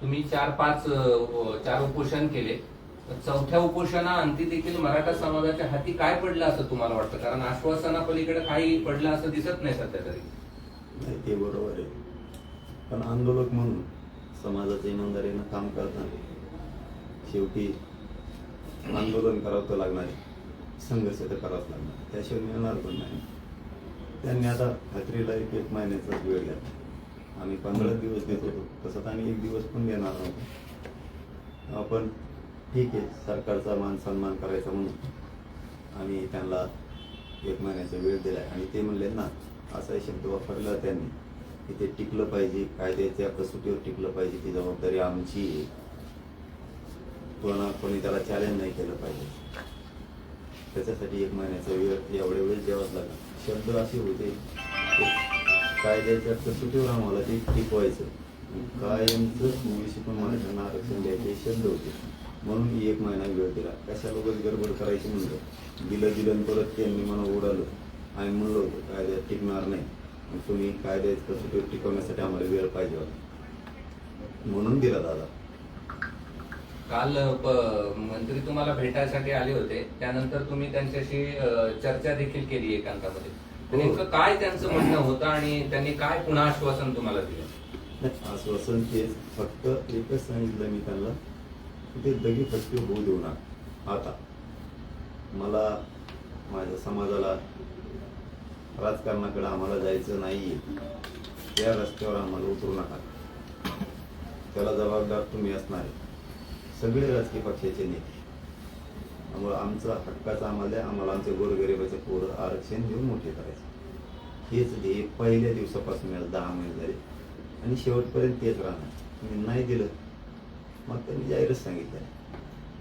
तुम्ही चार पाच चार उपोषण केले. चौथ्या उपोषणा अंती देखील मराठा समाजाच्या हाती काय पडलं असं तुम्हाला वाटतं? कारण आश्वासनापलीकडे काही पडलं असं दिसत नाही सध्या तरी. नाही ते बरोबर आहे. पण आंदोलक म्हणून समाजाच्या इमानदारीनं काम करताना शेवटी आंदोलन करावं तर लागणार आहे संघर्ष तर करावाच लागणार. त्याशिवाय मिळणार पण नाही. त्यांनी आता खात्रीला एक एक महिन्याचाच वेळ घेतला आम्ही पंधरा दिवस देत होतो. तसं तर आम्ही एक दिवस पण देणार नव्हतो. आपण ठीक आहे सरकारचा मान सन्मान करायचा म्हणून आम्ही त्यांना एक महिन्याचा वेळ दिला आणि ते म्हणले ना असा शब्द वापरला त्यांनी की ते टिकलं पाहिजे कायद्याच्या कसोटीवर टिकलं पाहिजे ती जबाबदारी आमची आहे. कोणा कोणी त्याला चॅलेंज नाही केलं पाहिजे. त्याच्यासाठी एक महिन्याचा वेळ एवढे वेळ द्यावाच लागला. शब्द असे होते कायद्याच्या कसोटीवर आम्हाला ते टिकवायचं. कायमचं ओबीसी पण मराठ्यांना आरक्षण द्यायचे शब्द होते. म्हणून मी एक महिना वेळ दिला. कशाला उगाच गडबड करायची म्हणलं? दिलं दिलं परत त्यांनी मला उडालं आणि म्हणलो होतं कायद्यात टिकणार नाही. तुम्ही कायद्यात कसोटीवर टिकवण्यासाठी आम्हाला वेळ पाहिजे होता. म्हणून दिला दादा. काल मंत्री तुम्हाला भेटायसाठी आले होते. त्यानंतर तुम्ही त्यांच्याशी चर्चा देखील केली एकांतामध्ये. नेमकं काय त्यांचं म्हणणं होतं आणि त्यांनी काय पुन्हा आश्वासन तुम्हाला दिलं? आश्वासन तेच फक्त एकच सांगितलं मी त्यांना ते दगी फटके होऊ देऊ नका. आता मला माझ्या समाजाला राजकारणाकडे आम्हाला जायचं नाही त्या रस्त्यावर आम्हाला उतरू नका. त्याला जबाबदार तुम्ही असणार सगळे राजकीय पक्षाचे नेते. त्यामुळं आमचा हक्काचा आम्हाला आम्हाला आमच्या गोरगरिबाचे पोरं आरक्षण देऊन मोठे करायचे. हेच ध्येय पहिल्या दिवसापासून मला दहा महिने झाले. आणि शेवटपर्यंत तेच राहणार. तुम्ही नाही दिलं मग त्यांनी जाहीरच सांगितलं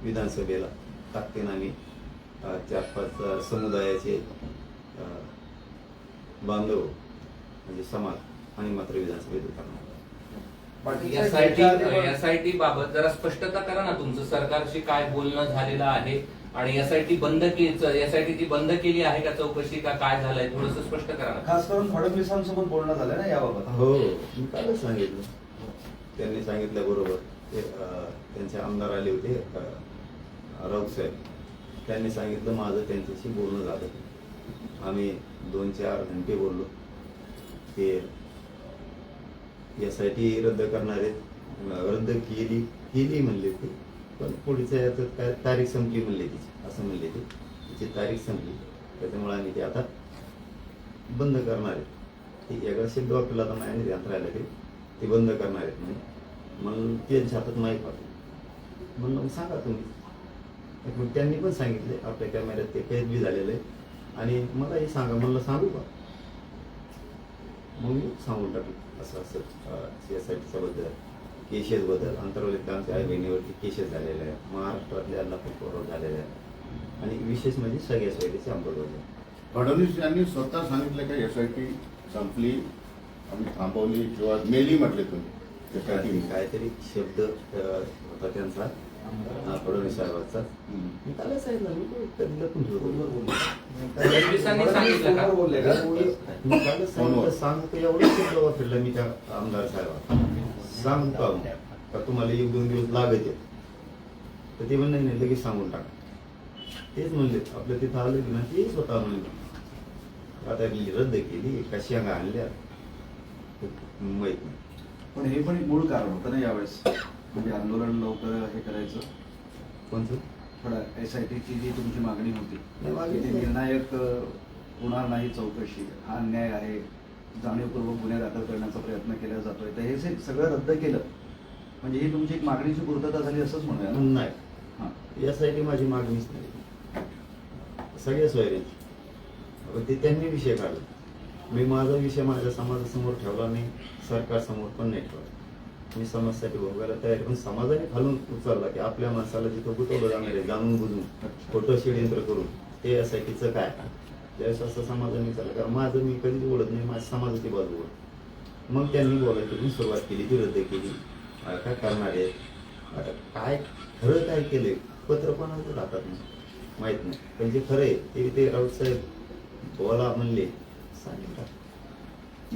विधानसभेला टाकते आम्ही चार पाच समुदायाचे बांधव म्हणजे समाज आणि मात्र विधानसभेत उतरणार. एसआयटी एसआयटी बाबत जरा स्पष्टता करा ना तुमचं सरकारशी काय बोलणं झालेलं आहे. आणि एसआयटी बंद एसआयटी ती बंद केली आहे का चौकशी का काय झालंय? थोडस स्पष्ट करा ना. खास करून फडणवीसांसोबत बोलणं झालं ना याबाबत. हो मी कालच सांगितलं. त्यांनी सांगितल्याबरोबर ते अं, त्यांचे आमदार आले होते अं, राऊत साहेब. त्यांनी सांगितलं माझं त्यांच्याशी बोलणं झालं. आम्ही दोन चार घंटे बोललो. ते यासाठी रद्द करणारे अं, रद्द केली केली म्हणले ते. पण पुढच्या याचं काय तारीख संपली म्हणले तिची असं म्हणले ते. तिची तारीख संपली. त्याच्यामुळे आम्ही ते आता बंद करणार आहे. ते एका शब्द वापरला तर नाही ध्यान राहिलं ते. ते बंद करणार आहेत म्हणजे मग त्यांच्या हातात माहीत पाहतो म्हणलं सांगा तुम्ही. मग त्यांनी पण सांगितले आपल्या कॅमेऱ्यात ते कैद बी झालेलं आहे. आणि मला हे सांगा म्हणलं सांगू का? मग मी सांगून टाकलं असं असं सी एस आय टीच्या बद्दल. केसेस बद्दल अंतर्वलित आमच्या आई बहिणीवरती केसेस झालेले आहे महाराष्ट्रातल्या लपूर झालेले आहे आणि विशेष म्हणजे सगळ्या सोयीचे अंमलबजावणी फडणवीस यांनी स्वतः सांगितलं का एस आय टी संपली आम्ही थांबवली किंवा मेली म्हटले तुम्ही एस आय टी काहीतरी शब्द होता त्यांचा फडणवीस साहेबांचा. त्याला सांगितलं सांगतो एवढं शब्द वापरलं मी त्या आमदार साहेबांना. सांगतो आम्ही, का तुम्हाला एक दोन दिवस लागत आहेत? तर ते म्हणलं नाही लगेच सांगून टाक. तेच म्हणले आपलं तिथं आलं की ना ते स्वतः म्हणले. आता मी रद्द केली कशी अंगा आणल्या. ते माहीत नाही. पण हे पण एक मूळ कारण होतं ना यावेळेस. म्हणजे आंदोलन लवकर हे करायचं. कोणतं थोडा एस आय टीची जी तुमची मागणी होती. निर्णायक होणार नाही चौकशी. हा अन्याय आहे. जाणीवपूर्वक गुन्हे दाखल करण्याचा प्रयत्न केला जातोय. तर हे जे सगळं रद्द केलं म्हणजे ही तुमची एक मागणीची पूर्तता झाली असंच म्हणूया नाही. हां. यासाठी माझी मागणीच नाही. सगळ्या सोयऱ्यांची. ते त्यांनी विषय काढला. मी माझा विषय माझ्या समाजासमोर ठेवला नाही सरकारसमोर पण नाही ठेवला. मी समाजासाठी भोगायला तयार. पण समाजाने खालून उचलला की आपल्या माणसाला जिथं गुतवलं जाणार आहे जाणून बुजून खोटं षडयंत्र करून ते यासाठीचं काय? त्यावेळेस असं समाजाने विचारलं कारण माझं मी कधीच बोलत नाही माझ्या समाजाची बाजू बोलत मग त्यांनी बोलायची मी सुरुवात केली ती रद्द केली काय करणार आहे आता काय खरं काय केलंय? पत्र कोणाचं राहतात नाही माहीत नाही. पण जे खरं आहे ते ते राऊत साहेब बोला म्हणले. सांगितलं.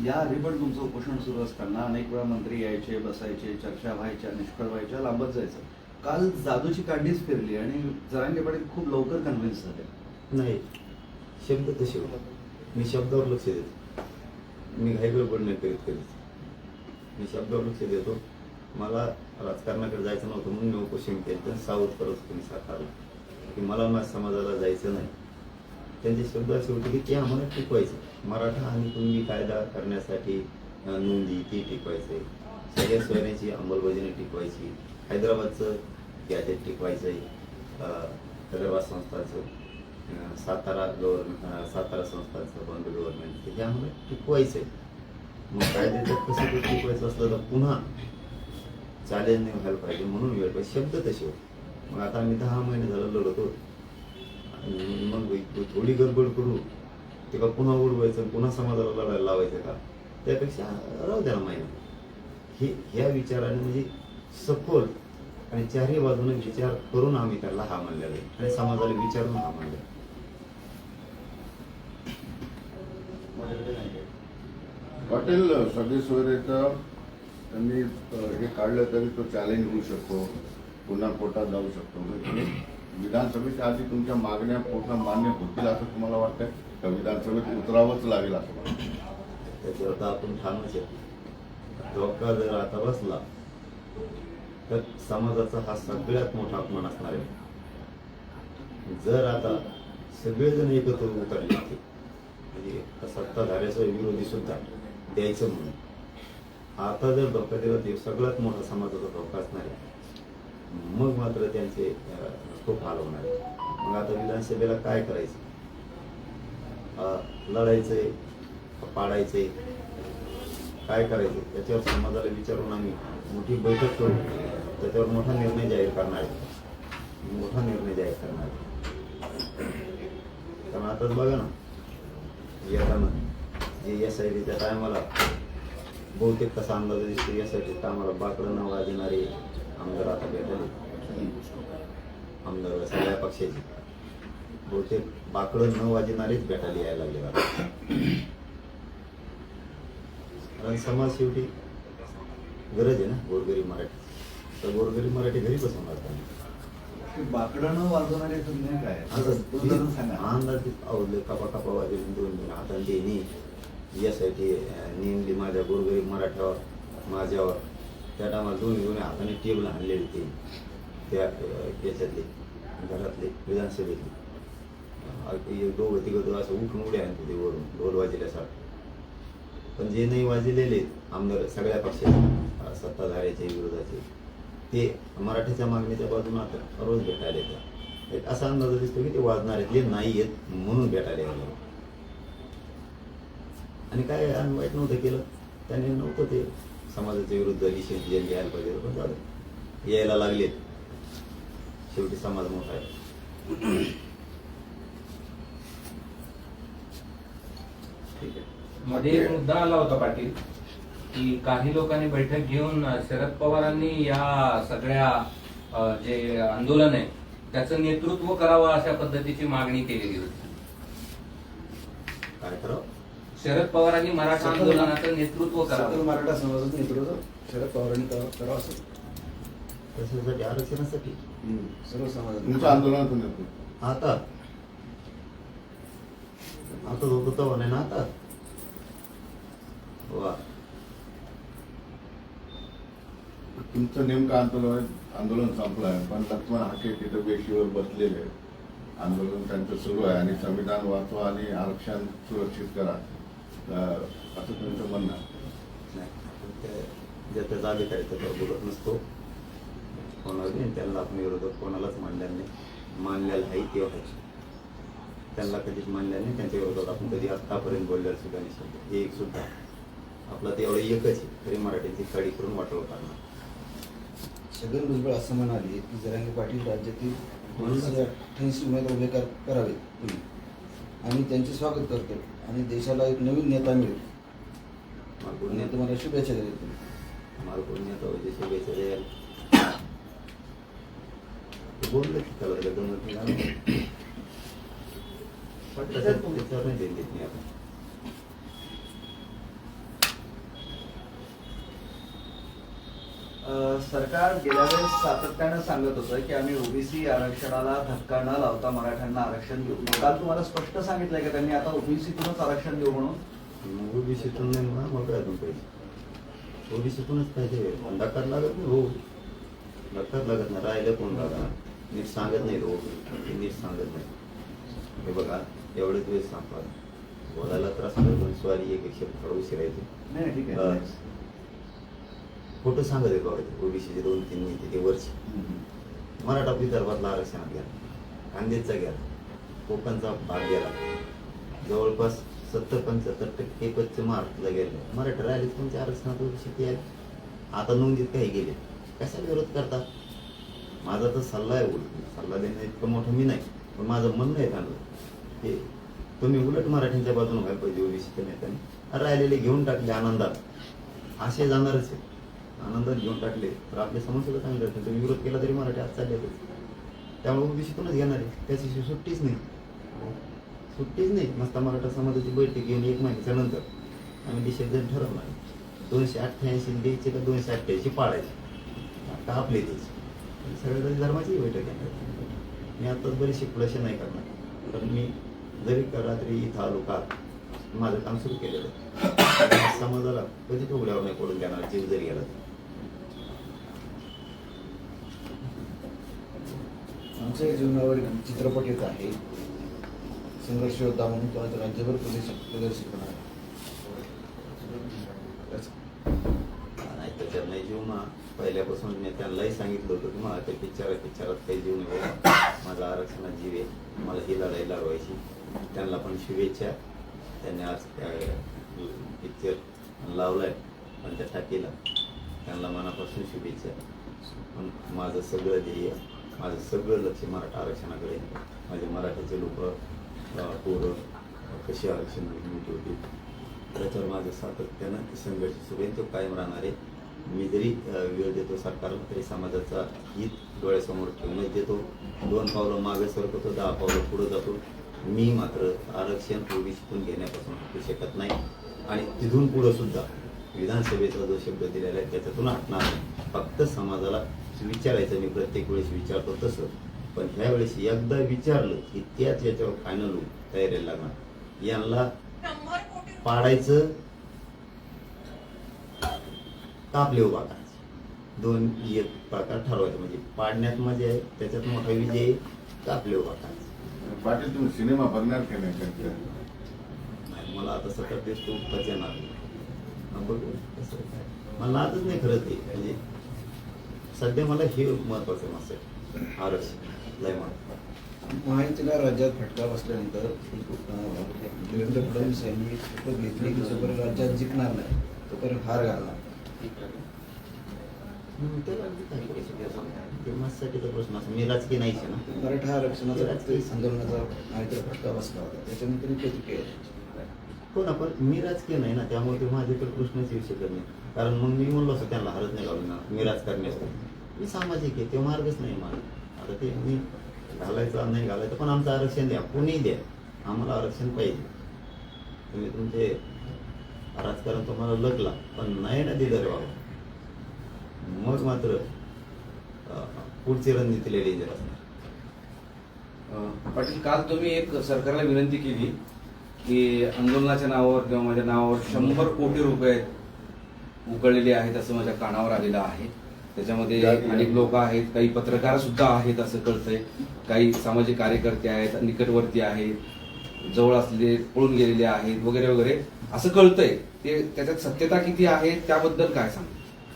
या पण तुमचं उपोषण सुरू असताना अनेक वेळा मंत्री यायचे बसायचे चर्चा व्हायच्या निष्फळ व्हायच्या लांबत जायचं. काल जादूची काढणीच फिरली आणि जरांगे पाटील खूप लवकर कन्व्हिन्स झाले. नाही. शब्द तसे होते मी शब्दावर लक्ष देतो. मी घाई गडबड नाही करीत करीत. मी शब्दावर लक्ष देतो. मला राजकारणाकडे जायचं नव्हतं म्हणून मी उपोषण केलं. तर सावध करत तुम्ही साकारलं. की मला माझ्या समाजाला जायचं नाही. त्यांचे शब्द असे होते की ते आम्हाला टिकवायचं. मराठा आणि कुणबी कायदा करण्यासाठी नोंदी ती टिकवायचे. सगळ्या सोयऱ्याची अंमलबजावणी टिकवायची. हैदराबादचं गॅजेट टिकवायचं आहे रवा संस्थाचं. सातारा गव्हर्नमेंट सातारा संस्थाचं बंद गव्हर्नमेंट हे आम्हाला टिकवायचं आहे मग कायद्याचं कसं ते टिकवायचं असलं तर पुन्हा चॅलेंज व्हायला पाहिजे म्हणून वेळ पाहिजे. शब्द तसे होते. मग आता आम्ही दहा महिने झालं लढतो. आणि मग एक थोडी गडबड करू. ते का पुन्हा उडवायचं पुन्हा समाजाला लढायला लावायचं का? त्यापेक्षा राहू द्या ना महिना. हे ह्या विचाराने म्हणजे सखोल आणि चारही बाजूने विचार करून आम्ही त्याला हा मानलेला आहे. आणि समाजाला विचारून हा मानलेला वाटेल पाटील सगळे त्यांनी हे काढलं तरी तो चॅलेंज होऊ शकतो. पुन्हा कोर्टात जाऊ शकतो. म्हणजे विधानसभेच्या आधी तुमच्या मागण्या पूर्ण मान्य होतील असं तुम्हाला वाटतंय? का विधानसभेत उतरावंच लागेल असं वाटतं त्याच्यावर तर आपण ठामच आहे. धोका जर आता बसला तर समाजाचा हा सगळ्यात मोठा अपमान असणार आहे. जर आता सगळेजण एकत्र उतरले म्हणजे सत्ताधाऱ्याचा विरोधी सुद्धा द्यायचं म्हणून. आता जर धोका दिला ते सगळ्यात मोठा समाजाचा धोका असणार आहे मग मात्र त्यांचे खूप हाल होणार. मग आता विधानसभेला काय करायचं? अं, लढायचंय पाडायचंय. काय करायचं? त्याच्यावर समाजाला विचारून आम्ही मोठी बैठक करू. त्याच्यावर मोठा निर्णय जाहीर करणार आहे. मोठा निर्णय जाहीर करणार आहे. कारण आताच बघा ना येताना. जे एस आय टीच्या टायमाला बहुतेक कसा अंदाज दिसतो एस आय टी टायमाला बाकडं न वाजणारे आमदार आता भेटले आमदार सगळ्या पक्षाचे. बहुतेक बाकडं न वाजणारेच भेटायला यायला लागले आता. कारण समाज शेवटी गरज आहे ना गोरगरीब मराठी. तर गोरगरीब मराठी घरी बसून राहतात. बाकडं न वाजवणारे संज्ञा काय? उदाहरण सांगा. अंदाज आवडले दोन आता देणी यासाठी नेमली माझ्या गोरगरीब मराठ्यावर माझ्यावर. त्या टायमाला दोन्ही दोन्ही हाताने टेबल आणलेली ते त्या याच्यातले घरातले विधानसभेतले. दोघं तिघं असं उठून उड्या आणते ते वरून ढोल वाजल्यासारखं पण जे नाही वाजलेले आमदार सगळ्या पक्षाचे सत्ताधाऱ्याचे विरोधाचे ते मराठीच्या मागणीच्या बाजूने आता रोज भेटायला येतात. एक असा अंदाज दिसतो की ते वाजणार आहेत जे नाही आहेत म्हणून भेटायला येणार आणि काय आम्ही वाईट नव्हतं केलं. त्यांनी नव्हतं ते समाजाच्या विरुद्ध निषेध जे यायला पाहिजे पण झालं यायला लागलेत. शेवटी समाज मोठा आहे. ठीक आहे. मध्ये एक मुद्दा आला होता पाटील. की काही लोकांनी बैठक घेऊन शरद पवारांनी या सगळ्या जे आंदोलन आहे त्याचं नेतृत्व करावं अशा पद्धतीची मागणी केलेली होती. काय करावं शरद पवारांनी मराठा आंदोलनाचं नेतृत्व करावं. मराठा समाजाचं नेतृत्व शरद पवारांनी करावं असं. कशासाठी आरक्षणासाठी? सर्व समाजात आंदोलनातून नेतृत्व. आता? आता होतो नाही ना आता वा. तुमचं नेमकं आंदोलन आंदोलन संपलं आहे पण लक्ष्मण हाके तिथं बेशीवर बसलेले आंदोलन त्यांचं सुरू आहे आणि संविधान वाचवा आणि आरक्षण सुरक्षित करा. असं तुमचं म्हणणं आहे. नाही ते ज्याच्या काय त्याच्यावर बोलत नसतो. कोणाला नाही त्यांना आपण विरोधक कोणालाच मांडल्या नाही. मानलेला आहे ते व्हायचे त्यांना कधीच मानल्या नाही त्यांच्या विरोधात आपण कधी आत्तापर्यंत बोललेलं सुद्धा नाही. सुद्धा एक सुद्धा आपला तेवढं एकच आहे तरी मराठीची काडी करून वाटवं करणार. छगन भुजबळ असं म्हणाले की जरांगे पाटील राज्यातील दोनशे अठ्ठ्याऐंशी उमेदवार उभे कर करावेत तुम्ही. आम्ही त्यांचे स्वागत करतो. आणि देशाला एक नवीन नेता मिळेल. मालपूर आणि नेता तुम्हाला शुभेच्छा देतो. नेता ते बोललं की त्याच्यावर नाही देत नाही आपण सरकार गेल्या वेळेस सातत्यानं सांगत होतं की आम्ही ओबीसी आरक्षणाला धक्का न लावता मराठ्यांना आरक्षण देऊ. काल तुम्हाला स्पष्ट सांगितलंय की त्यांनी आता ओबीसीतूनच आरक्षण देऊ म्हणून? ओबीसीतून नाही म्हणा मग काय पाहिजे ओबीसीतूनच पाहिजे धक्का लागत नाही हो. धक्काच लागत नाही राहिलं कोण लागणार नीट सांगत नाही हो नीट सांगत नाही. हे बघा एवढेच वेळ सांगतात. बोलायला त्रास पण स्वारी एक एक शब्द थोडा फोटो खोटं सांगत आहे बघा ओबीसीचे दोन तीन नेते ते वरचे. मराठा विदर्भातला आरक्षणात गेला कांद्याचा गेला कोकणचा भाग गेला जवळपास सत्तर पंच्याहत्तर टक्के पश्चिम महाराष्ट्राला गेले मराठा राहिले तुमच्या आरक्षणात ओबीसी आहे? आता नोंदीत काही गेले. कशा विरोध करतात माझा तर सल्ला आहे उलट. सल्ला देणं इतकं मोठं मी नाही. पण माझं म्हणणं आहे चांगलं. हे तुम्ही उलट मराठींच्या बाजूने व्हायला पाहिजे ओबीसीच्या नेत्याने. राहिलेले घेऊन टाकले आनंदात. असे जाणारच आहे आनंदात घेऊन टाकले. तर आपले समस्या चांगले राहतील तुम्ही विरोध केला तरी मराठी आज चालले त्यामुळे शिकूनच घेणार आहे? त्याची सुट्टीच नाही. सुट्टीच नाही. मस्त मराठा समाजाची बैठक घेऊन एक महिन्याच्या नंतर. आम्ही डिसिजन ठरवलं आहे. दोनशे अठ्ठ्याऐंशी द्यायचे का दोनशे अठ्ठ्याऐंशी पाळायचे. आता आपले द्यायचे सगळ्या धर्माचीही बैठक घेणार मी आत्ताच बरीचशी खुलाशा नाही करणार. कारण मी जरी का रात्री इथं आलो का माझं काम सुरू केलेलं समाजाला कधी उघड्यावर नाही पडून देणार जीव जरी गेला तरी. आमच्या जीवनावर एक चित्रपट येत आहे. संघर्ष योद्धा म्हणून तो आज राज्यभर प्रदर्शित प्रदर्शित होणार त्यांना नाही त्याच्यात नाही जीव पहिल्यापासून मी त्यांनाही सांगितलं होतं की मला त्या पिक्चर पिक्चरात काही जीव नाही माझा आरक्षणात जीव आहे. मला ही लढाई लढवायची. त्यांना पण शुभेच्छा. त्यांनी आज पिक्चर लावलाय. पण त्या टाकीला. त्यांना मनापासून शुभेच्छा. पण माझं सगळं ध्येय माझं सगळं लक्ष मराठा आरक्षणाकडे माझे मराठीचे लोक पोरं कशी आरक्षण मिळते होती त्याच्यावर माझं सातत्यानं संघर्ष सुरू आहे. तो कायम राहणार आहे. मी जरी वेळ देतो सरकारला तरी समाजाचा हित डोळ्यासमोर ठेवूनच देतो. दोन पावलं मागे सरकतो दहा पावलं पुढं जातो. मी मात्र आरक्षण ओबीसीतून घेण्यापासून हटू शकत नाही. आणि तिथून पुढं सुद्धा विधानसभेचा जो शब्द दिलेला आहे त्याच्यातून हटणार नाही. फक्त समाजाला विचारायचं मी प्रत्येक वेळेस विचारतो तसं. पण ह्या वेळेस एकदा विचारलं की त्याच याच्यावर फायनल होऊन तयारीला लागणार. यांना पाडायचं कापले उभा करायचं. दोन एक प्रकार ठरवायचे. म्हणजे पाडण्यात मजा आहे त्याच्यात मोठा विजय कापले उभा करायचं. पाटील तुम्ही सिनेमा बघणार की नाही मला आता सतत तेच तो येणार. मग बघू. मला नादच नाही खरं ते. म्हणजे सध्या मला हे महत्वाचं मस्त आहे. आरक्षण लय महत्त्व माहितीला राज्यात फटका बसल्यानंतर देवेंद्र फडणवीस यांनी शपथ घेतली की जोपर्यंत राज्यात जिंकणार नाही तोपर्यंत हार घालणार मी राजकीय नाहीच आहे ना. मराठा आरक्षणाचा आंदोलनाचा माहितीला फटका बसला होता. त्याच्यानंतर प्रतिक्रिया हो ना पण मी राजकीय नाही ना त्यामुळे ते माझ्याकडे प्रश्नच येऊ शकत नाही. कारण मग मी म्हणलो असं त्यांना हरत नाही घालून ना मी राजकारणी असतो मी सामाजिक आहे ते मार्गच नाही मला आता ते मी घालायचं नाही घालायचं पण आमचं आरक्षण द्या कोणी द्या. आम्हाला आरक्षण पाहिजे. तुम्ही तुमचे राजकारण तुम्हाला लगला पण नाही ना दिलं रे बाबा. मग मात्र पुढची रणनीती लय असणार. पाटील काल तुम्ही एक सरकारला विनंती केली. की आंदोलनाच्या नावावर किंवा माझ्या नावावर शंभर कोटी रुपये उकळलेले आहेत असं माझ्या कानावर आलेलं आहे. त्याच्यामध्ये अनेक लोक आहेत काही पत्रकार सुद्धा आहेत असं कळतंय. काही सामाजिक कार्यकर्ते आहेत निकटवर्ती आहेत जवळ असलेले पळून गेलेले आहेत वगैरे वगैरे. असं कळतंय. ते त्याच्यात सत्यता किती आहे त्याबद्दल काय सांग?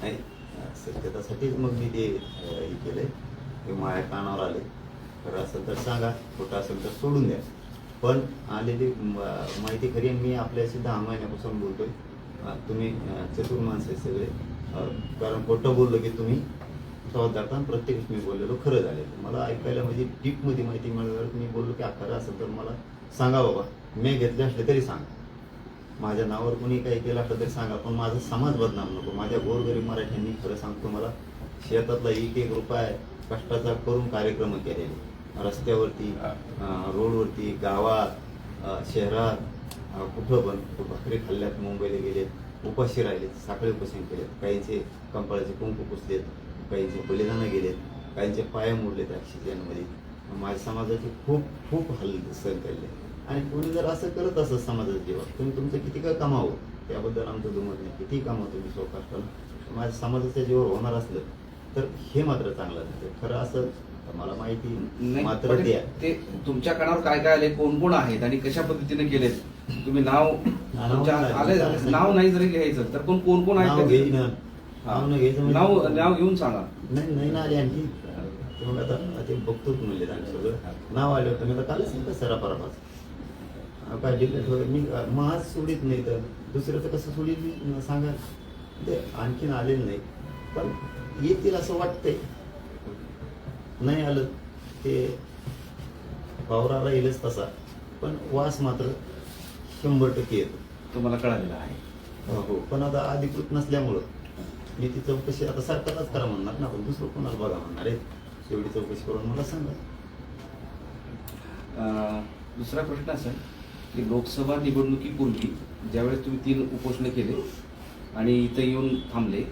नाही सत्यतासाठीच मग मी ते हे केलंय. माझ्या कानावर आले खरं असेल तर सांगा खोटं असेल तर सोडून द्या. पण आलेली म- माहिती खरी मी आपल्याशी दहा महिन्यापासून बोलतोय. तुम्ही चतुर माणसं आहे सगळे. कारण खोटं बोललो की तुम्ही स्वागत करता आणि प्रत्येक मी बोललेलो. खरं झालेलं मला ऐकायला म्हणजे डीपमध्ये माहिती मिळाल्यावर मी बोललो की हा खरं असेल तर मला सांगा बाबा. मी घेतले असले तरी सांगा. माझ्या नावावर कोणी काही केलं असलं तरी सांगा. पण माझा समाज बदनाम नको. माझ्या गोरगरीब मराठ्यांनी खरं सांगतो मला. शेतातला एक एक रुपया कष्टाचा करून कार्यक्रम केलेले. रस्त्यावरती रोडवरती गावात शहरात कुठं पण भाकरी खाल्ल्यात मुंबईला गेले उपाशी राहिलेत साखळी उपोषण केलेत काहींचे कंपाळाचे कुंकू पुसलेत काहींचे बलिदानं गेलेत काहींचे पाय मोडलेत ॲक्सिडेंटमध्ये माझ्या समाजाचे खूप खूप हल्ल सहन केले. आणि कोणी जर असं करत असत समाजाच्या जीवात तुम्ही तुमचं किती काय कमावं? त्याबद्दल आमचं दुमत नाही. किती कमावं तुम्ही स्वकष्टानं माझ्या समाजाच्या जीवावर होणार असलं तर हे मात्र चांगलं नाही खरं असं तर मला माहिती मात्र द्या. ते तुमच्या कानावर काय काय आले कोण कोण आहेत आणि कशा पद्धतीने केलेत? तुम्ही नाव तुमच्या आले नाव नाही. जरी घ्यायचं तर कोण कोण कोण नाव आहेत घ्यायचं ना. हा. नाव न घ्यायचं म्हणजे- नाव नाव घेऊन सांगा. नाही नाही ना आले आणखी. ते मग आता ते बघतोच म्हणले आम्ही सगळं. नाव आलं होतं. मी आता कालच सांगतो सरा परापास काय डिक्लेअर वगैरे मी माझ सोडित नाही तर दुसऱ्याचं कसं सोडीत? मी सांगा. ते आणखीन आलेलं नाही. पण येतील असं वाटतंय. नाही आलं ते वावराला येईलच तसा. पण वास मात्र शंभर टक्के येतो. तुम्हाला कळालेलं आहे. हो पण आता अधिकृत नसल्यामुळं मी ती चौकशी आता सरकारलाच करा म्हणणार ना पण दुसरं कोणाला बघा म्हणणार आहे? तेवढी चौकशी करून मला सांगा. दुसरा प्रश्न असा आहे की लोकसभा निवडणुकीपूर्वी ज्यावेळेस तुम्ही तीन उपोषणे केले आणि इथं येऊन थांबले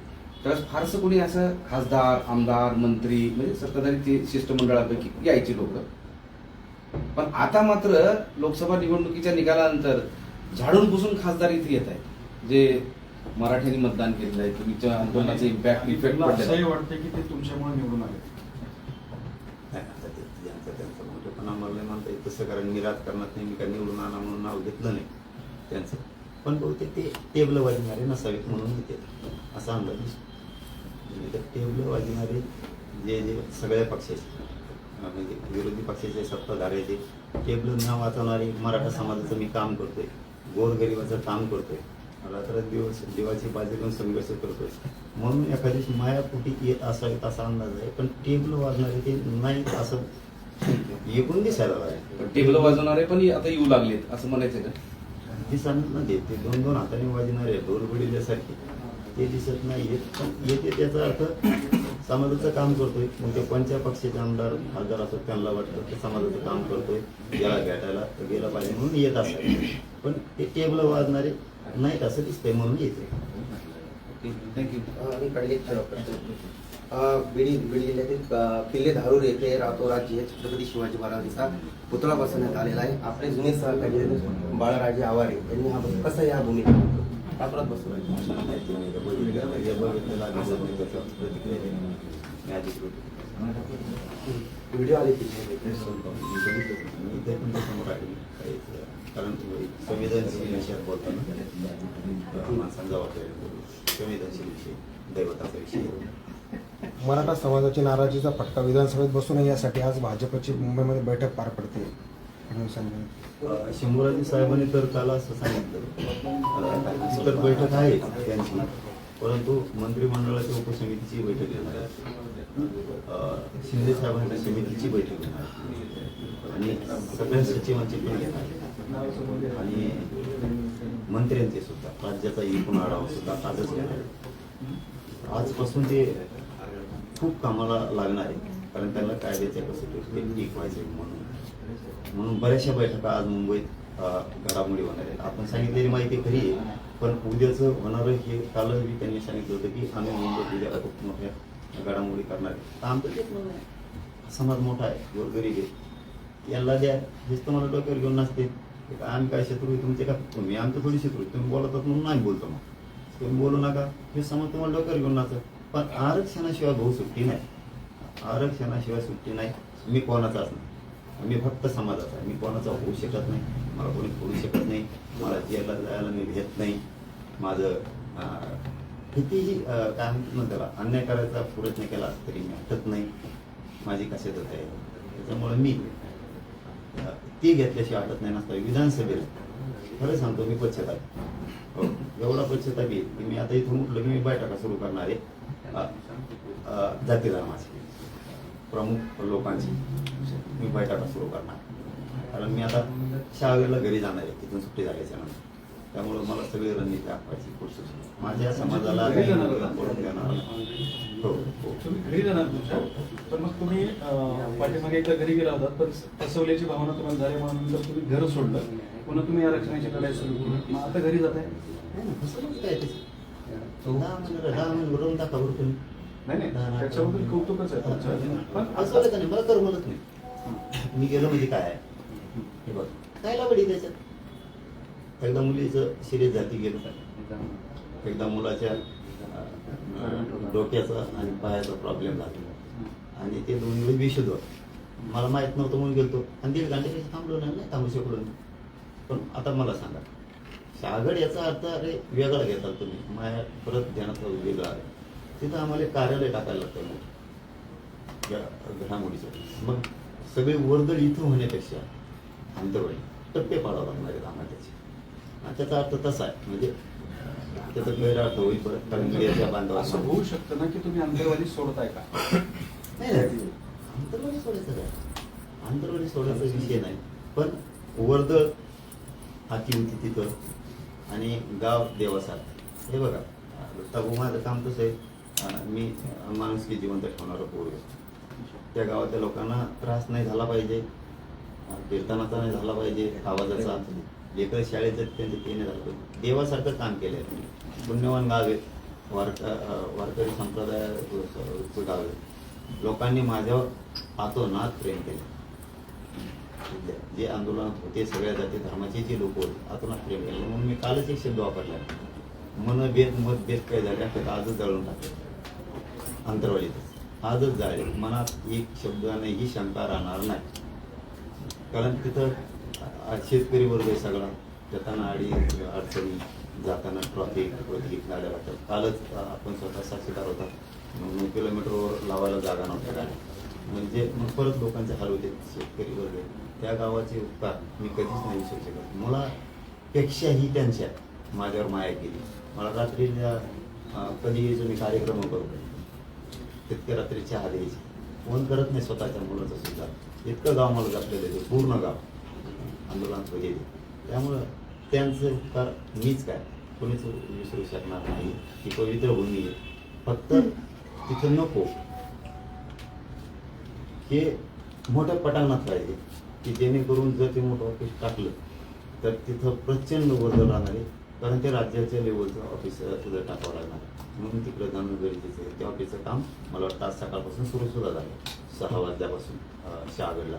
त्यावेळेस फारसं कोणी असं खासदार आमदार मंत्री म्हणजे सत्ताधारी ते शिष्टमंडळापैकी यायची लोक. पण आता मात्र लोकसभा निवडणुकीच्या निकालानंतर झाडून पुसून खासदार इथे येत आहेत. जे मराठ्यांनी मतदान केलेलं आहे तुमच्या आंदोलनाचे इम्पॅक्ट इफेक्ट असंही वाटतं की ते तुमच्यामुळे निवडून आले. त्यांचं मोठेपणा मला म्हणता तसं कारण मी राजकारणात नाही मी काय निवडून आणा म्हणून नाव घेतलं नाही त्यांचं. पण बहुतेक ते टेबल वाजणारे नसावेत म्हणून येते असा अंदाज टेबल वाजणारे जे जे सगळ्या पक्षाचे म्हणजे विरोधी पक्षाचे सत्ताधारी ते टेबल न वाचवणारे मराठा समाजाचं मी काम करतोय. गोरगरिबाचं काम करतोय. रात्र दिवस जीवाची बाजी घेऊन संघर्ष करतोय. म्हणून एखादी मायापोटी येत असावेत असा अंदाज आहे पण टेबल वाजणारे ते नाहीत असं एकूण दिसायला लागले. टेबल वाजवणारे पण आता येऊ लागलेत असं म्हणायचं का? दिसत ना ते दोन दोन हाताने वाजणारे डोरबडिल्यासारखे ते दिसत नाही. आहेत पण येते त्याचा अर्थ समाजाचं काम करतोय. मग ते कोणत्या पक्षाचे आमदार आजार असतात त्यांना वाटतं की समाजाचं काम करतोय. याला भेटायला तर गेला पाहिजे म्हणून येत असतात. पण ते टेबल वाजणारे नाहीत असं दिसतंय म्हणून येते. थँक्यू बीड बीड जिल्ह्यातील किल्ले धारूर येथे रातोरात छत्रपती शिवाजी महाराजांचा पुतळा बसवण्यात आलेला आहे. आपले जुने सहकारी बाळाराजे आवारे यांनी हा कसा या भूमिका रातोरात बसवला माहिती नाही का बघितलं बघितलं लागलं नाही त्याचं प्रतिक्रिया देणं. मी अधिकृत व्हिडिओ आले की मी ते पण समोर आहे काहीच कारण संवेदनशील विषयात बोलताना माणसांना जबाबदारी बोलू. संवेदनशील विषय दैवताचा विषय. मराठा समाजाची नाराजीचा फटका विधानसभेत बसू नये यासाठी आज भाजपची मुंबईमध्ये बैठक पार पडते. फडणवीसांनी शंभूराजी साहेबांनी तर काल असं सांगितलं. तर इतर बैठक आहे त्यांची परंतु मंत्रिमंडळाच्या उपसमितीची बैठक घेणार आहे शिंदे साहेबांच्या समितीची बैठक घेणार आणि सगळ्या सचिवांची पण घेणार आहे. आणि मंत्र्यांचे सुद्धा राज्याचा एकूण आढावा सुद्धा आजच घेणार आहे. आजपासून ते खूप कामाला लागणार आहे कारण त्यांना कायद्याच्या कसं ते ठीक व्हायचं म्हणून. म्हणून बऱ्याचशा बैठका आज मुंबईत घडामोडी होणार आहेत. आपण सांगितलेली माहिती खरी आहे पण उद्याचं होणारं हे कालही त्यांनी सांगितलं होतं की आम्ही मुंबईत उद्या खूप मोठ्या घडामोडी करणार आहे तर आमचं तेच म्हणणं आहे. समाज मोठा आहे गोरगरीब आहे. याला द्या हेच तुम्हाला डोक्यावर घेऊन नसते काय आम्ही काय शत्रू आहे तुमचे का तुम्ही? आमचं थोडी शत्रू आहे. तुम्ही बोलतात म्हणून नाही बोलतो मग. तुम्ही बोलू नका. हे समाज तुम्हाला डोक्यावर घेऊन नसतं पण आरक्षणाशिवाय भाऊ सुट्टी नाही. आरक्षणाशिवाय सुट्टी नाही. मी कोणाचाच नाही मी फक्त समाजाचा आहे. मी कोणाचा होऊ शकत नाही. मला कोणी करू शकत नाही. मला जेलला जायला मी घेत नाही. माझं कितीही काय म्हणतात ना त्याला अन्याय करायचा प्रयत्न केला तरी मी हटत नाही. माझी कशातच आहे. त्याच्यामुळे मी ती घेतल्याशिवाय हटत नाही. नसता. विधानसभेला खरं सांगतो मी पश्चात हो. एवढा पश्चाताप आहे की मी आता इथून उठलो की मी बैठका सुरू करणार आहे. जातीला माझी प्रमुख लोकांची. मी बैठका सुरू करणार. कारण मी आता शाळेला घरी जाणार आहे तिथून सुट्टी झाल्याच्यानंतर. त्यामुळं मला सगळी रणनीती आखवायची कोशिश. माझ्या समाजाला. हो हो. तुम्ही घरी जाणार तुमच्या. पण मग तुम्ही पाठीमागे एकदा घरी गेला होता पण फसवल्याची भावना तुम्हाला झाली म्हणून तुम्ही घर सोडलं पुन्हा तुम्ही आरक्षणाची लढाई सुरू केली मग आता घरी जात आहे? नाही नाही नाही त्याच्याबद्दल कौतुकच आहे तुमचं. पण का नाही मला करमलच नाही. मी गेलो म्हणजे काय आहे? हे बघ. काय लावडी त्याच्यात एकदा मुलीचं शिरेत जाती गेलो एकदा मुलाच्या डोक्याचा आणि पायाचा प्रॉब्लेम झाला. आणि ते दोन दिवस बेशुद्ध होते. मला माहीत नव्हतं म्हणून गेलतो. आणि दीड घंटे काही थांबलो नाही थांबू शकलो नाही. पण आता मला सांगा. शागड याचा अर्थ अरे वेगळा घेताल तुम्ही. माया परत ध्यानात वेगळा आहे. तिथं आम्हाला कार्यालय टाकायला लागतं. घडामोडीसाठी. मग सगळे वर्दळ इथं होण्यापेक्षा आंतरवाडी टप्पे पाडावं लागणार आहेत आम्हाला त्याचे त्याचा अर्थ तसा आहे. म्हणजे त्याचा गैरअर्थ होईल परत. कारण मीडियाच्या बांधवा असं होऊ शकतं ना की तुम्ही अंतरवाली सोडताय का? नाही आंतरवाडी सोडायचं काय? आंतरवाडी सोडायचा विषय नाही. पण वर्दळ हाती होती तिथं आणि गाव देवासात हे बघा. तबू माझं काम कसं आहे. मी माणुसकी जिवंत ठेवणारं पोरग. त्या गावातल्या लोकांना त्रास नाही झाला पाहिजे. कीर्तनाचा नाही झाला पाहिजे आवाजाचा. लेकर शाळेचं त्यांचे ते नाही झालं पाहिजे. देवासारखं काम केलं आहे पुण्यवान गाव आहे. वारक वारकरी संप्रदायाचं गाव आहे. लोकांनी माझ्यावर हातोनात प्रेम केलं. जे आंदोलनात होते सगळ्या जाती धर्माचे जे लोक होते आतोनात प्रेम केलं. म्हणून मी कालच एक शब्द वापरला. मनभेद मतभेद काय झाले आपल्यात आजच जळून टाकले. अंतरवालीतच आजच जाळे मनात एक शब्दानेही शंका राहणार नाही. कारण तिथं शेतकरी वर्ग सगळा. जाताना आडी अडचणी जाताना ट्रॉफिक वगैरे गाड्या लागतात कालच आपण स्वतः साक्षीदार होता. मग किलोमीटरवर लावायला जागा नव्हत्या गाड्या. म्हणजे मग परत लोकांचे हाल होते शेतकरी वर्ग त्या गावाचे उपकार मी कधीच नाही विसरू शकत. मला पेक्षाही त्यांच्या माझ्यावर माया केली. मला रात्री कधी जो मी कार्यक्रम करतो तितक्या रात्री चहा द्यायची फोन करत नाही स्वतःच्या मुलाचं सुद्धा. इतकं गाव मला जपलेलं आहे पूर्ण गाव आंदोलनात वगैरे त्यामुळं त्यांचं उपकार मीच काय? कोणीच विसरू शकणार नाही. ही पवित्र भूमी आहे. फक्त तिथं नको. हे मोठ्या पटांगणात पाहिजे की जेणेकरून जर ते मोठं ऑफिस टाकलं तर तिथं प्रचंड वर्दळ राहणार आहे. कारण ते राज्याच्या लेवलचं ऑफिस सुद्धा टाकावं लागणार म्हणून तिकडे जाणं गरजेचं आहे. तेव्हा ऑफिसचं काम मला वाटतं आज सकाळपासून सुरू सुद्धा झालं सहा वाजल्यापासून शहागडला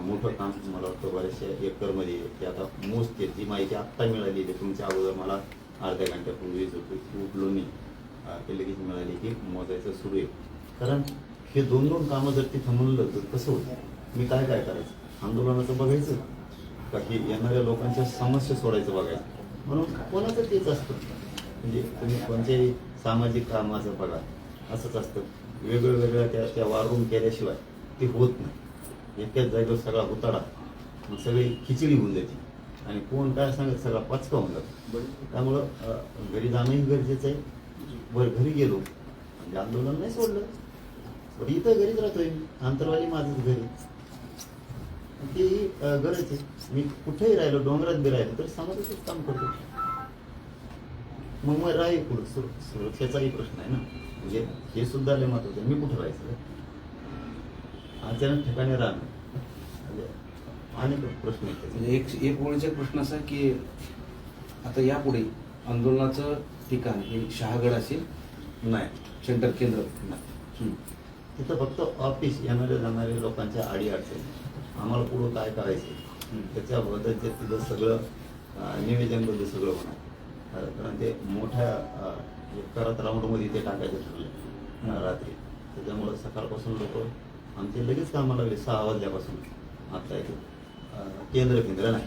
मोठं काम मला वाटतं बऱ्याचशा एकरमध्ये ते आता मोजते जी माहिती आत्ता मिळाली आहे तुमच्या अगोदर मला अर्ध्या घंट्यापूर्वीच उठलो नाही. ते लगेच मिळाली की मोजायचं सुरू आहे. कारण हे दोन दोन कामं जर ते थांबवलं तर कसं होतं मी काय काय करायचं? आंदोलनाचं बघायचं? का की येणाऱ्या लोकांच्या समस्या सोडायचं बघायचं? म्हणून कोणाचं तेच असतं. म्हणजे तुम्ही कोणत्याही सामाजिक कामाचं बघा. असंच असतं. वेगळं वेगळ्या त्या त्या वारून केल्याशिवाय ते होत नाही. एकाच जागेवर सगळा उताडा. मग सगळी खिचडी होऊन जाते. आणि कोण काय सांगत सगळा पचका होऊन जातो. त्यामुळं घरी जाणंही गरजेचं आहे. वर घरी गेलो म्हणजे आंदोलन नाही सोडलं. पण इथं घरीच राहतोय. आंतरवाली माझंच घरी ती गरज आहे. मी कुठेही राहिलो डोंगरात बी राहिलो तर समाजाचंच काम करतो. मग मग राहील पुढं. सुर सुरक्षेचाही प्रश्न आहे ना. म्हणजे हे सुद्धा लय महत्वाचं मी कुठं राहायचं? अचानक ठिकाणी राहणं. म्हणजे अनेक प्रश्न. म्हणजे एक एक ओळीचा प्रश्न असा की आता यापुढे आंदोलनाचं ठिकाण हे शहागड असेल? नाही. सेंटर केंद्र? नाही. तिथं फक्त ऑफिस येणारे जाणारे लोकांच्या आडी अडचणी आम्हाला पुढं काय करायचं. त्याच्याबद्दलचे तिथं सगळं निवेदनबद्दल सगळं होणार. कारण ते मोठ्या करत राऊंडमध्ये ते टाकायचं ठरलं रात्री. त्याच्यामुळं सकाळपासून लोक आमचे लगेच कामाला लागले सहा वाजल्यापासून. आता एक केंद्र केंद्र नाही.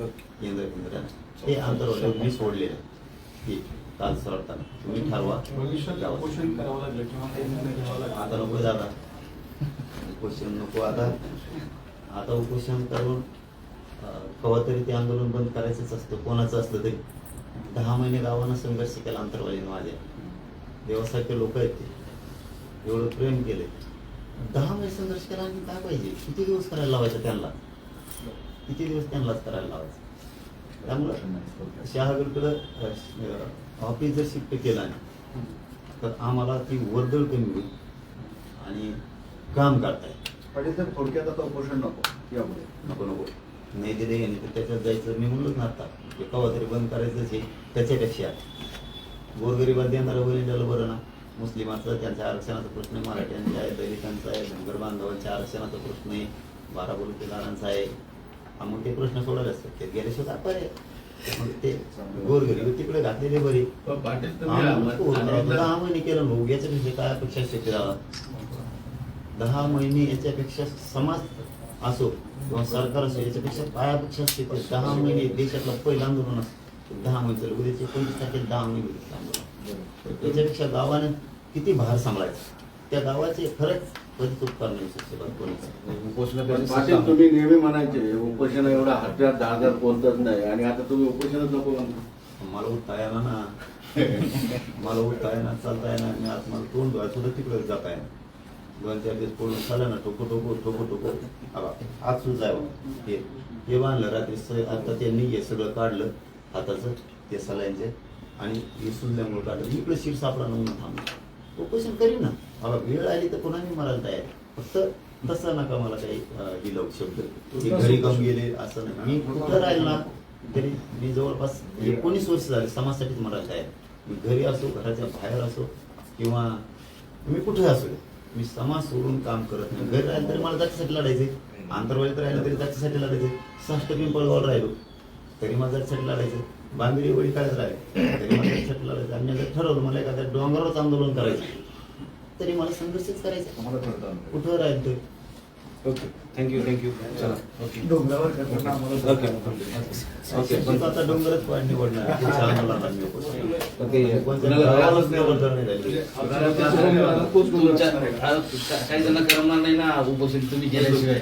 ओके. केंद्र केंद्र नाही. हे आंतरवाले मी सोडलेलं. आहे. की काल सरळताना. तुम्ही ठरवा. आता नको दादा. उपोषण नको आता. आता उपोषण करून कवा तरी ते आंदोलन बंद करायचंच असतं. कोणाचं असलं तरी. दहा महिने गावानं संघर्ष केला अंतरवालीने माझ्या. देवासारखे लोक आहेत ते. एवढं प्रेम केले दहा महिने संघर्ष केला आणि काय पाहिजे? किती दिवस करायला लावायचं त्यांना? किती दिवस त्यांनाच करायला लावायचं? त्यामुळं शहागडकडं ऑफिस जर शिफ्ट केला तर आम्हाला ती वर्दळ कमी होईल आणि काम करता येईल. पाटील तर थोडक्यात आता उपोषण नको. यापुढे नको नको. नाही दिले आणि तर त्याच्यात जायचं. मी म्हणलोच ना आता. ते कवा तरी बंद करायचंच आहे त्याच्यापेक्षा. गोरगरिबात देणारं वलिंडाला बरं ना. मुस्लिमाचं त्यांच्या आरक्षणाचा प्रश्न आहे मराठ्यांचा आहे दलितांचा आहे धनगर बांधवांच्या आरक्षणाचा प्रश्न आहे बारा बलुतेदारांचा आहे. हा मग ते प्रश्न सोडवले असतात. ते गेल्याशिवाय काय? मग ते गोरगरीब तिकडे घातलेले बरे. पाटील दहा महिने केलं भाऊ याच्यापेक्षा काय अपेक्षा शेती दहा महिने याच्यापेक्षा समाज असो किंवा सरकार असो याच्यापेक्षा काय अपेक्षा असते ते दहा महिने देशातलं पहिलं आंदोलन असतं. दहा महिने चालू उद्याचे पंचवीस तारखेला दहा महिने आंदोलन. त्याच्यापेक्षा गावाने किती भार सांभाळायचा? त्या गावाचे खरंच कधीच उपकार नाही शकते बा कोणीच. उपोषण पाटील तुम्ही नेहमी म्हणायचे उपोषण एवढा हत्यार दहा हजार कोणतंच नाही आणि आता तुम्ही उपोषणच नको म्हणता. मला उठता येणार ना. मला उठता येणार चालता येणार मी आज मला तोंड सुद्धा तिकडे जाता येणार. दोन चार दिवस पडून झालं ना टोको टोको टोको टोको. आबा आज सुद्धा आहे हे हे बांधलं रात्री आता त्यांनी हे सगळं काढलं हाताचं ते सलाईंचे. आणि हे सुजल्यामुळे काढलं. इकडे सीट सापडा नमुना थांबलं. उपोषण करीन ना. बाबा वेळ आली तर मी मरायला तयार. फक्त तसं नका मला काही दिलं शब्द. घरी कम गेले? असं नाही. मी कुठं राहील ना? तरी मी जवळपास एकोणीस वर्ष झाले समाजासाठीच मरायला तयार. आहे. मी घरी असो घराच्या बाहेर असो किंवा मी कुठे असो मी समाज सोडून काम करत नाही. घरी राहिलं तरी मला जातीसाठी लढायचे. आंतरवालीत राहिलं तरी जातीसाठी लढायचे. साष्ट पिंपळगावला राहिलो तरी मला जातीसाठी लढायचं. बांगडी वळी काढत राहिले तरी मला जातीसाठी लढायचं. आणि जर ठरवलं मला एखाद्या डोंगरावरच आंदोलन करायचं. तरी मला संघर्षच करायचा. कुठं राहील ते? Okay. Thank you thank you चला ओके डोंगरावर करताना आम्हाला ओके ओके पण आता डोंगरच पाड निवडणार. ओके कुणाला गावालाच निवडणार नाही झाली. तुमच्या काही जण करणार नाही ना उपोषण. तुम्ही केल्याशिवाय